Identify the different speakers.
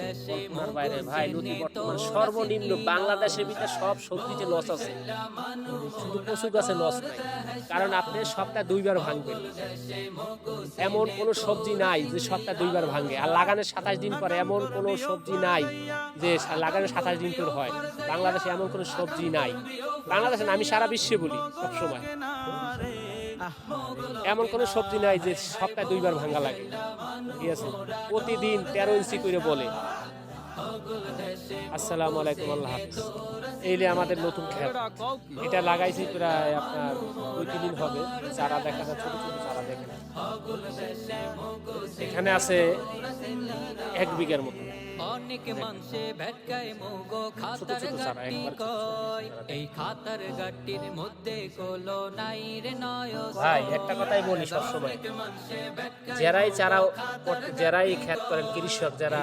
Speaker 1: বর্তমান বাইরে ভাই নদী বর্তমান সর্বনিম্ন বাংলাদেশের ভিতরে সব সবজিতে লস আছে। শুধু কচু গাছে লস নাই। কারণ আপনি সপ্তাহে দুইবার ভাঙবেন। এমন কোনো সবজি নাই যে সপ্তাহে দুইবার ভাঙে। আর লাগানোর সাতাশ দিন পরে এমন কোনো সবজি নাই যে লাগানোর সাতাশ দিন পর হয়। বাংলাদেশে এমন কোনো সবজি নাই। বাংলাদেশে না, আমি সারা বিশ্বে বলি সবসময়। এমন কোনো সবজি নাই যে সপ্তাহে দুইবার ভাঙ্গা লাগে। ঠিক আছে? প্রতিদিন তেরো ইঞ্চি করে বলে। আসসালামু আলাইকুম, আল্লাহ এইলে আমাদের নতুন খেত। এটা লাগাইছি প্রায় আপনার দুই, তিন দিন হবে। চারা দেখা যায় ছোট ছোট চারা দেখে এখানে আছে এক বিঘার মতো।
Speaker 2: অনেক মানুষে ভেটকায় মুগো খাতার গাটি কয়। এই খাতার গাটির মধ্যে কোলো নাই রে নয়
Speaker 1: ভাই একটা কথাই বলি সবসময়। যারাই চারা করতে যারাই খ্যাত করেন কৃষক যারা